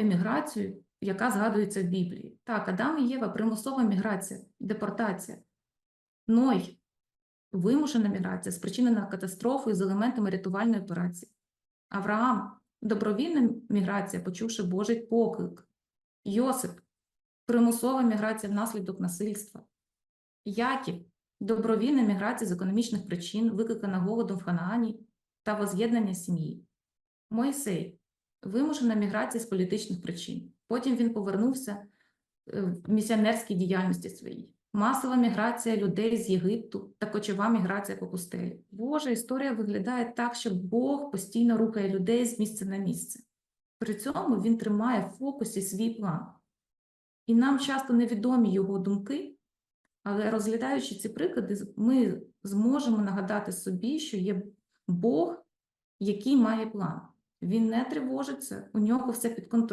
еміграцію, яка згадується в Біблії. Так, Адам і Єва примусова міграція, депортація. Ной вимушена міграція, спричинена катастрофою з елементами рятувальної операції. Авраам добровільна міграція, почувши Божий поклик. Йосип примусова міграція внаслідок насильства. Яків добровільна міграція з економічних причин, викликана голодом в Ханаані та воз'єднання сім'ї. Мойсей вимушена міграція з політичних причин. Потім він повернувся е, в місіонерській діяльності своїй. Масова міграція людей з Єгипту та кочова міграція по пустелі. Божа історія виглядає так, що Бог постійно рухає людей з місця на місце. При цьому він тримає в фокусі свій план. І нам часто невідомі його думки, але розглядаючи ці приклади, ми зможемо нагадати собі, що є Бог, який має план. Він не тривожиться, у нього все під контролем.